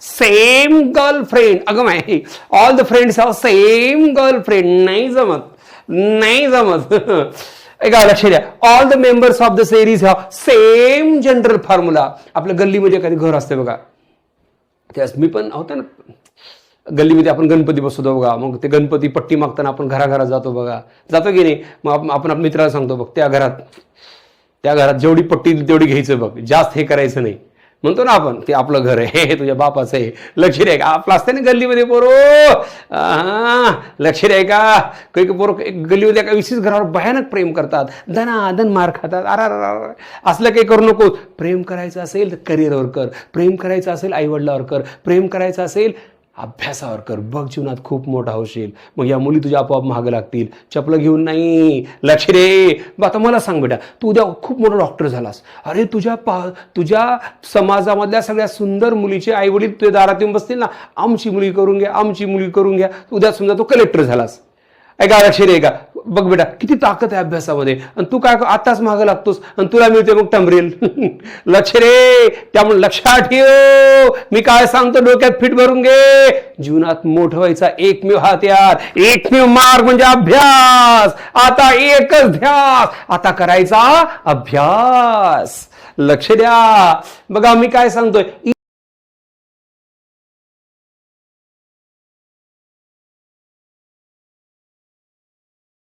Same girlfriend अगं Mahi all the friends have same girlfriend नाही जमत. नाही जमत. ऐका लक्ष द्या. All the members of the series have same general formula आपल्या गल्लीमध्ये एखादी घर असते बघा. त्यास मी पण होतं ना गल्लीमध्ये आपण गणपती बसवतो बघा. मग ते गणपती पट्टी मागताना आपण घराघरात जातो बघा. जातो की नाही? मग आपण आपल्या मित्राला सांगतो बघ त्या घरात त्या घरात जेवढी पट्टी तेवढी घ्यायचं बघ. जास्त हे करायचं नाही. म्हणतो ना आपण ते आपलं घर आहे हे तुझ्या बापाचं आहे. लक्ष रे का आपलं असतं ना गल्लीमध्ये पोरो. आ, लक्ष रे का काही पोर गल्लीमध्ये एका विशेष घरावर भयानक प्रेम करतात. दना धन मार खातात. अरा अरा. असलं काही करू नको प्रेम करायचं असेल तर करिअरवर कर. प्रेम करायचं असेल आईवडिलावर कर. प्रेम करायचं असेल अभ्यासावर कर. बघ जीवनात खूप मोठा होशील. मग या मुली तुझ्या आपोआप महाग लागतील. चपलं घेऊन नाही. लक्ष रे बघ आता मला सांग बेटा तू उद्या खूप मोठा डॉक्टर झालास. अरे तुझ्या पा तुझ्या समाजामधल्या सगळ्या सुंदर मुलीचे आई वडील तुझ्या दारात येऊन बसतील ना? आमची मुली करून घ्या आमची मुली करून घ्या. उद्या समजा तू कलेक्टर झालास. ऐका लक्ष रे का बघ बेटा किती ताकद आहे अभ्यासामध्ये. आणि तू काय आताच मागं लागतोस आणि तुला मिळते मग टमरेल. लक्ष रे त्यामुळे लक्षात ठेव. मी काय सांगतो डोक्यात फिट भरून घे. जीवनात मोठं व्हायचा एकमेव हत्यार एकमेव मार्ग म्हणजे अभ्यास. आता एकच ध्यास. आता करायचा अभ्यास. लक्ष द्या. बघा मी काय सांगतोय